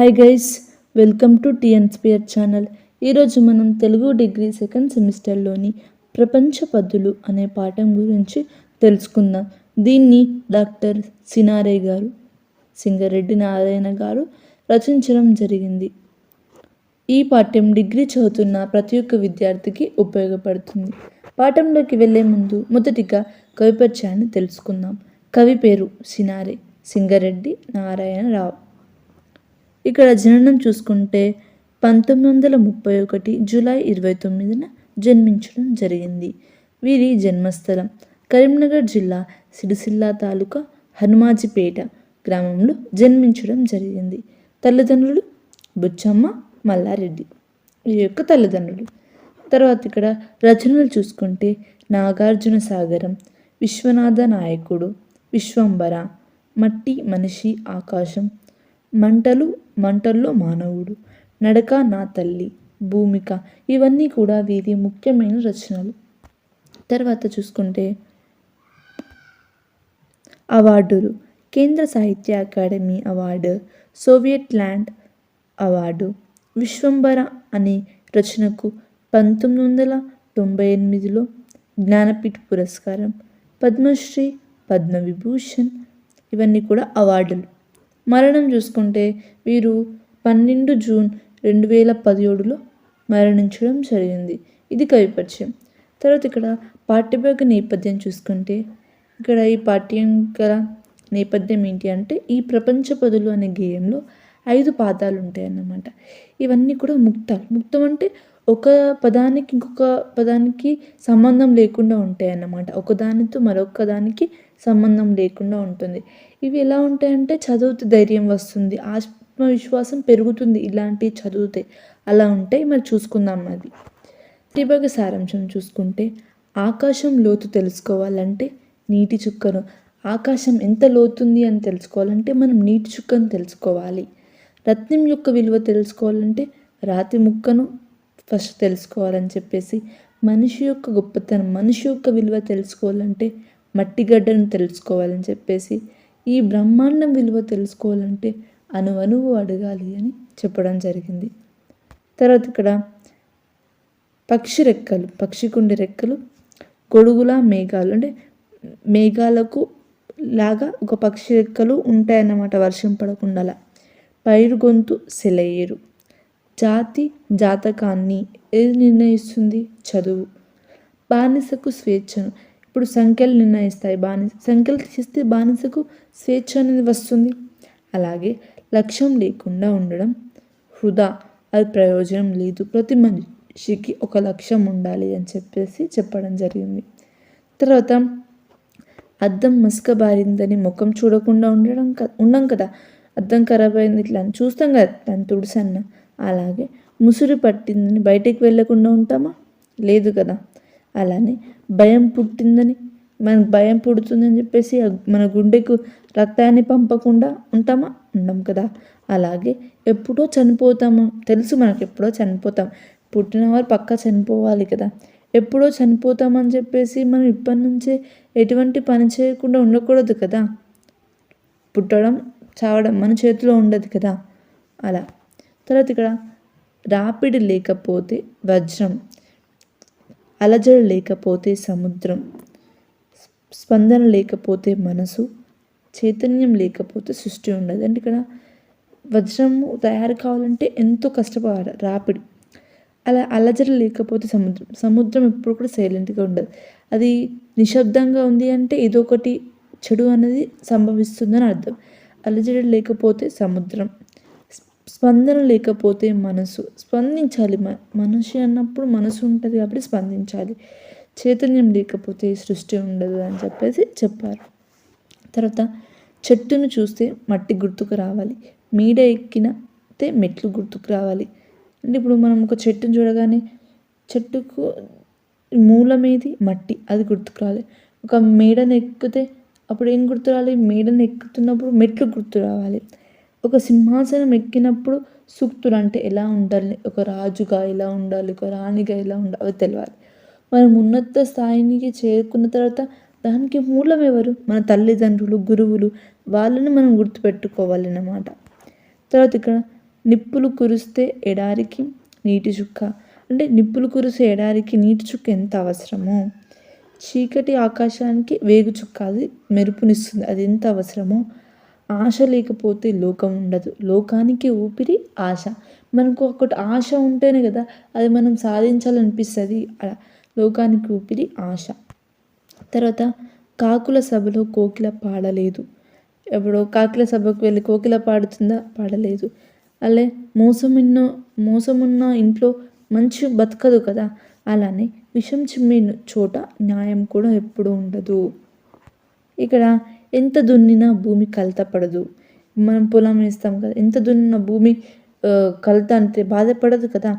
Hi guys welcome to టిఎన్స్పియర్ channel ఈరోజు మనం తెలుగు డిగ్రీ సెకండ్ సెమిస్టర్లోని ప్రపంచ పద్దులు అనే పాఠం గురించి తెలుసుకుందాం. దీన్ని డాక్టర్ సినారే గారు సింగరెడ్డి నారాయణ గారు రచించడం జరిగింది. ఈ పాఠ్యం డిగ్రీ చదువుతున్న ప్రతి ఒక్క విద్యార్థికి ఉపయోగపడుతుంది. పాఠంలోకి వెళ్ళే ముందు మొదటిగా కవిపరిచయాన్ని తెలుసుకుందాం. కవి పేరు సినారే సింగరెడ్డి నారాయణరావు. ఇక్కడ జననం చూసుకుంటే పంతొమ్మిది వందల ముప్పై ఒకటి జూలై ఇరవై తొమ్మిదిన జన్మించడం జరిగింది. వీరి జన్మస్థలం కరీంనగర్ జిల్లా సిరిసిల్ల తాలూకా హనుమాజిపేట గ్రామంలో జన్మించడం జరిగింది. తల్లిదండ్రులు బుచ్చమ్మ మల్లారెడ్డి ఈ యొక్క తల్లిదండ్రులు. తర్వాత ఇక్కడ రచనలు చూసుకుంటే నాగార్జున సాగరం విశ్వనాథ నాయకుడు విశ్వంబర మట్టి మనిషి ఆకాశం మంటలు మంటల్లో మానవుడు. నడక నా తల్లి భూమిక. ఇవన్నీ కూడా వీరి ముఖ్యమైన రచనలు. తర్వాత చూసుకుంటే అవార్డులు. Kendra Sahitya Akademi award Soviet Land award. Vishwambhara అనే రచనకు పంతొమ్మిది వందల తొంభై ఎనిమిదిలో జ్ఞానపీఠ పురస్కారం. పద్మశ్రీ పద్మవిభూషణ్. ఇవన్నీ కూడా అవార్డులు. మరణం చూసుకుంటే వీరు పన్నెండు జూన్ రెండు వేల పదిహేడులో మరణించడం జరిగింది. ఇది కవిపరిచయం. తర్వాత ఇక్కడ పాఠ్యభాగ నేపథ్యం చూసుకుంటే ఇక్కడ ఈ పాఠ్యం గల నేపథ్యం ఏంటి అంటే ఈ ప్రపంచ పదులు అనే గేయంలో ఐదు పాదాలు ఉంటాయి అన్నమాట ఇవన్నీ కూడా ముక్తాలు. ముక్తం అంటే ఒక పదానికి ఇంకొక పదానికి సంబంధం లేకుండా ఉంటాయి అన్నమాట. ఒకదానితో మరొక దానికి సంబంధం లేకుండా ఉంటుంది. ఇవి ఎలా ఉంటాయంటే చదివితే ధైర్యం వస్తుంది ఆత్మవిశ్వాసం పెరుగుతుంది ఇలాంటివి చదివితే అలా ఉంటాయి. మరి చూసుకుందాం అది. త్రిభగ సారాంశం చూసుకుంటే ఆకాశం లోతు తెలుసుకోవాలంటే నీటి చుక్కను. ఆకాశం ఎంత లోతుంది అని తెలుసుకోవాలంటే మనం నీటి చుక్కను తెలుసుకోవాలి. రత్నం యొక్క విలువ తెలుసుకోవాలంటే రాతి ముక్కను ఫస్ట్ తెలుసుకోవాలని చెప్పేసి మనిషి యొక్క గొప్పతనం మనిషి యొక్క విలువ తెలుసుకోవాలంటే మట్టి గడ్డను తెలుసుకోవాలని చెప్పేసి ఈ బ్రహ్మాండం విలువ తెలుసుకోవాలంటే అణువణువు అడగాలి అని చెప్పడం జరిగింది. తర్వాత ఇక్కడ పక్షి రెక్కలు పక్షికుండి రెక్కలు గొడుగుల మేఘాలు అంటే మేఘాలకు లాగా ఒక పక్షి రెక్కలు ఉంటాయన్నమాట వర్షం పడకుండా పైరు గొంతు సెలయేరు. జాతి జాతకాన్ని ఏది నిర్ణయిస్తుంది? చదువు. బానిసకు స్వేచ్ఛను. ఇప్పుడు సంఖ్యలు నిర్ణయిస్తాయి. బానిస సంఖ్యలు తీస్తే బానిసకు స్వేచ్ఛ అనేది వస్తుంది. అలాగే లక్ష్యం లేకుండా ఉండడం. వృధా. అది ప్రయోజనం లేదు. ప్రతి మనిషికి ఒక లక్ష్యం ఉండాలి అని చెప్పేసి చెప్పడం జరిగింది. తర్వాత అద్దం మసకబారిందని ముఖం చూడకుండా ఉండడం ఉండం కదా. అద్దం ఖరాబ్ అయింది ఇట్లా అని చూస్తాం కదా. దాన్ని తుడిసన్న. అలాగే ముసురు పట్టిందని బయటికి వెళ్ళకుండా ఉంటామా? లేదు కదా. అలానే భయం పుట్టిందని మనకు భయం పుడుతుందని చెప్పేసి మన గుండెకు రక్తాన్ని పంపకుండా ఉంటామా? ఉండం కదా. అలాగే ఎప్పుడో చనిపోతాము. తెలుసు మనకు ఎప్పుడో చనిపోతాం. పుట్టిన వారు పక్కా చనిపోవాలి కదా. ఎప్పుడో చనిపోతామని చెప్పేసి మనం ఇప్పటి నుంచే ఎటువంటి పని చేయకుండా ఉండకూడదు కదా. పుట్టడం చావడం మన చేతిలో ఉండదు కదా. అలా తర్వాత ఇక్కడ రాపిడి లేకపోతే వజ్రం అలజడి లేకపోతే సముద్రం స్పందన లేకపోతే మనసు చైతన్యం లేకపోతే సృష్టి ఉండదు. అంటే ఇక్కడ వజ్రము తయారు కావాలంటే ఎంతో కష్టపడాలి రాపిడి. అలా అలజడి లేకపోతే సముద్రం సముద్రం ఎప్పుడు కూడా సైలెంట్గా ఉండదు. అది నిశ్శబ్దంగా ఉంది అంటే ఏదో ఒకటి చెడు అనేది సంభవిస్తుందని అర్థం. అలజడి లేకపోతే సముద్రం. స్పందన లేకపోతే మనసు. స్పందించాలి మనిషి అన్నప్పుడు మనసు ఉంటుంది కాబట్టి స్పందించాలి. చైతన్యం లేకపోతే సృష్టి ఉండదు అని చెప్పేసి చెప్పారు. తర్వాత చెట్టును చూస్తే మట్టి గుర్తుకు రావాలి. మీడ ఎక్కినతే మెట్లు గుర్తుకు రావాలి. అంటే ఇప్పుడు మనం ఒక చెట్టును చూడగానే చెట్టుకు మూలమేది మట్టి అది గుర్తుకు రావాలి. ఒక మేడను ఎక్కితే అప్పుడు ఏం గుర్తు రావాలి? మేడను ఎక్కుతున్నప్పుడు మెట్లు గుర్తు రావాలి. ఒక సింహాసనం ఎక్కినప్పుడు సూక్తులు అంటే ఎలా ఉండాలి? ఒక రాజుగా ఎలా ఉండాలి? ఒక రాణిగా ఎలా ఉండాలి తెలియాలి మనం ఉన్నత స్థాయికి చేరుకున్న తర్వాత దానికి మూలం ఎవరు? మన తల్లిదండ్రులు గురువులు వాళ్ళని మనం గుర్తుపెట్టుకోవాలన్నమాట. తర్వాత ఇక్కడ నిప్పులు కురిస్తే ఎడారికి నీటి చుక్క. అంటే నిప్పులు కురిసే ఎడారికి నీటి చుక్క ఎంత అవసరమో? చీకటి ఆకాశానికి వేగు చుక్క అది మెరుపునిస్తుంది. అది ఎంత అవసరమో? ఆశ లేకపోతే లోకం ఉండదు. లోకానికి ఊపిరి ఆశ. మనకు ఒకటి ఆశ ఉంటేనే కదా అది మనం సాధించాలనిపిస్తుంది. అలా లోకానికి ఊపిరి ఆశ. తర్వాత కాకుల సభలో కోకిల పాడలేదు. ఎప్పుడో కాకుల సభకు వెళ్ళి కోకిల పాడుతుందా? పాడలేదు. అలా మోసమున్న మోసమున్న ఇంట్లో మంచి బతకదు కదా? అలానే విషం చిమ్మిన చోట న్యాయం కూడా ఎప్పుడూ ఉండదు. ఇక్కడ ఎంత దున్నినా భూమి కలత పడదు. మనం పొలం వేస్తాం కదా ఎంత దున్నిన భూమి కలత అంటే బాధపడదు కదా.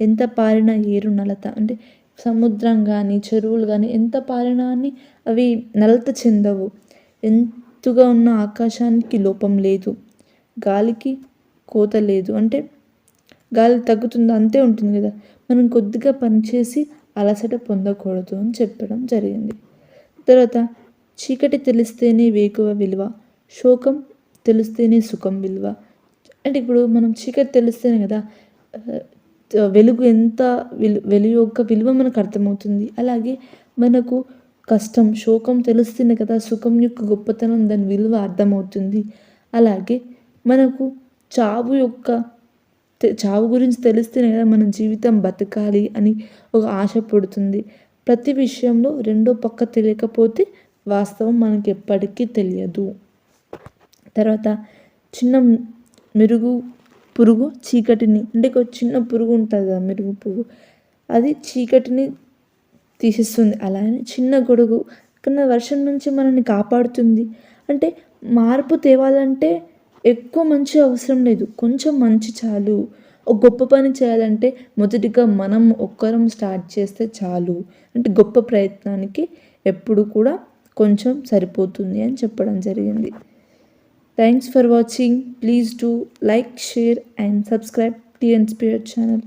ఎంత పారిన ఏరు నలత అంటే సముద్రం కానీ చెరువులు కానీ ఎంత పారినా అని అవి నలత చెందవు. ఎంతుగా ఉన్న ఆకాశానికి లోపం లేదు గాలికి కోత లేదు. అంటే గాలి తగ్గుతుంది? అంతే ఉంటుంది కదా. మనం కొద్దిగా పనిచేసి అలసట పొందకూడదు అని చెప్పడం జరిగింది. తర్వాత చీకటి తెలిస్తేనే వేకువ విలువ శోకం తెలిస్తేనే సుఖం విలువ. అంటే ఇప్పుడు మనం చీకటి తెలిస్తేనే కదా వెలుగు ఎంత వెలు వెలుగు యొక్క విలువ మనకు అర్థమవుతుంది. అలాగే మనకు కష్టం శోకం తెలుస్తేనే కదా సుఖం యొక్క గొప్పతనం దాని విలువ అర్థమవుతుంది. అలాగే మనకు చావు యొక్క చావు గురించి తెలిస్తేనే కదా మన జీవితం బతకాలి అని ఒక ఆశ పుడుతుంది. ప్రతి విషయంలో రెండో పక్క తెలియకపోతే వాస్తవం మనకి ఎప్పటికీ తెలియదు. తర్వాత చిన్న మెరుగు పురుగు చీకటిని అంటే ఒక చిన్న పురుగు ఉంటుంది కదా మెరుగు పురుగు అది చీకటిని తీసేస్తుంది. అలానే చిన్న గొడుగు కన్నా వర్షం నుంచి మనల్ని కాపాడుతుంది. అంటే మార్పు తేవాలంటే ఎక్కువ మంచి అవసరం లేదు. కొంచెం మంచి చాలు. ఒక గొప్ప పని చేయాలంటే మొదటిగా మనం ఒక్కరం స్టార్ట్ చేస్తే చాలు. అంటే గొప్ప ప్రయత్నానికి ఎప్పుడు కూడా కొంచెం సరిపోతుంది అని చెప్పడం జరిగింది. Thanks for watching please do like share and subscribe T and spirit channel